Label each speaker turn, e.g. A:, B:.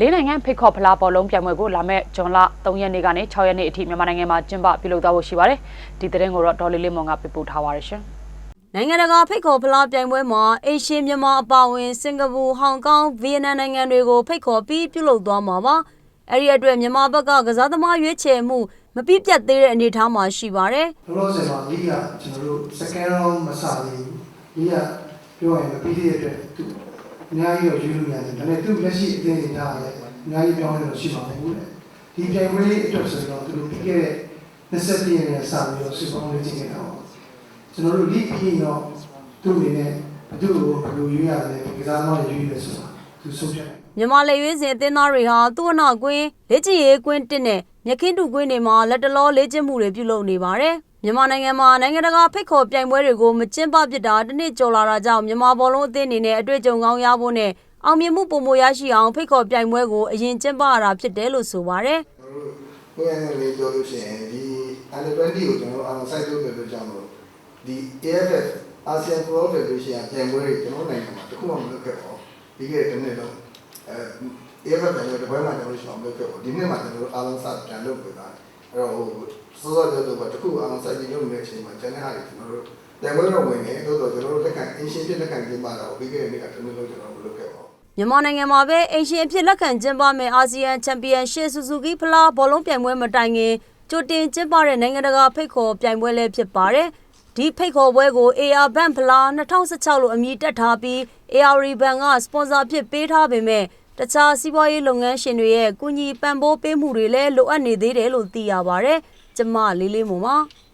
A: လေးနိုင်ငံဖိတ်ခေါ်ဖလားဘောလုံးပြိုင်ပွဲကိုလာမယ့်ဇွန်လ3ရက်နေ့ကနေ6ရက်နေ့အထိမြန်မာနိုင်ငံမှာကျင်းပပြုလုပ်သွားဖို့ရှိပါတယ်ဒီသတင်းကိုတော့ဒေါ်လေးလေးမွန်ကပြပို့ထားပါရရှင်
B: နိုင်ငံတကာဖိတ်ခေါ်ဖလားပြိုင်ပွဲမှာအေရှင်းမြန်မာအပါအဝင်စင်ကာပူဟောင်ကောင်ဗီယက်နမ်နိုင်ငံတွေကိုဖိတ်ခေါ်ပြီးပြုလုပ်သွားမှာပါအဲ့ဒီအတွက်မြန်မာဘက်ကကစားသမားရွေးချယ်မှုမပြည့်ပြတ်သေးတဲ့အနေအထားမှာရှိပါတယ်
C: လောလောဆယ်မှာလိကကျွန်တော်တို့ second round မစသေးဘူးလိကပြောရင်မပြီးသေးတဲ့အတွက်သူ အများကြီးတော့ယူလို့ရတယ်ဒါပေမဲ့သူလက်ရှိအသင်းတွေထားရတယ်အများကြီးပြောင်းလဲလို့ရှိမှာမဟုတ်ဘူးလေဒီပြိုင်ပွဲလေးအတွက်ဆိုတော့သူတို့ပြီးခဲ့တဲ့27ရက်နေ့စပြီးတော့စုပေါင်းလေးကျင်းခဲ့တာပါကျွန်တော်တို့လိပြီးတော့သူ့အနေနဲ့ဘယ်သူ့ကိုဘယ်လိုယူရတယ်ကစားသမားတွေယူရဆိုတာသူဆုံးဖြတ်တယ်
B: မြန်မာလေရွေးစင်အသင်းသားတွေဟာသူ့အနောက်ကွင်းလက်ချီရေးကွင်းတစ်နဲ့မြက်ခင်းတူကွင်းတွေမှာလက်တလောလေ့ကျင့်မှုတွေပြုလုပ်နေပါတယ် မြန်မာနိုင်ငံမှာနိုင်ငံတကာဖိတ်ခေါ်ပြိုင်ပွဲတွေကိုမကျင်းပဖြစ်တာတစ်နှစ်ကျော်လာတာကြောင့်မြန်မာဘောလုံးအသင်းအနေနဲ့အတွေ့အကြုံကောင်းရဖို့နဲ့အောင်မြင်မှုပုံမရရှိအောင်ဖိတ်ခေါ်ပြိုင်ပွဲကိုအရင်ကျင်းပရတာဖြစ်တယ်လို့ဆိုပါတယ်
D: ကျွန်တော်တို့ကိုယ်ရည်လေးပြောလို့ရှိရင်ဒီ under 20ကိုကျွန်တော်တို့အောင် site လုပ်တယ်လို့ကြောင့်လို့ဒီ AFF ASEAN Football Federation ပြန်ပွဲတွေကျွန်တော်နိုင်ငံမှာတခုမှမလုပ်ခဲ့ပါဘူးဒီကတနေ့တော့အဲ AFF ပြန်ပွဲတစ်ပွဲမှကျွန်တော်တို့ရှောင်လုပ်ခဲ့ပါဒီနေ့မှကျွန်တော်တို့အားလုံးစပြန်လုပ်ပြတာ အဲ့တော့ဟိုစောစောပြောတော့တခုအောင် site လုပ်နေတဲ့အချိန်မှာကျန်တဲ့ဟာတွေကျွန်တော်တို့ပြန်ပွဲတော့ဝင်နေတော့ကျွန်တော်တို့လက်ခံအင်းရှင်းပြလက်ခံကျင်းပတာကိုပြီးခဲ့တဲ့နေ့ကတနေ့လုံးကျွန်တော်တို့လုပ်ခဲ့ပါ
B: မြန်မာနိုင်ငံမှာပဲအိမ်ရှင်အဖြစ်လက်ခံကျင်းပမယ့်အာဆီယံချန်ပီယံရှစ်ဆူဇူကီဖလားဘောလုံးပြိုင်ပွဲမတိုင်ခင်ကြိုတင်ကျင်းပတဲ့နိုင်ငံတကာဖိတ်ခေါ်ပြိုင်ပွဲလည်းဖြစ်ပါတယ်။ဒီဖိတ်ခေါ်ပွဲကို AR Bank ဖလား2016လို့အမည်တက်ထားပြီး AR Bank ကစပွန်ဆာဖြစ်ပေးထားပေမဲ့ တခြားစီးပွားရေးလုပ်ငန်းရှင်တွေရဲ့ကူညီပံ့ပိုးပေးမှုတွေလည်းလိုအပ်နေသေးတယ်လို့သိရပါတယ်။ကျမလေးလေးမုံပါ။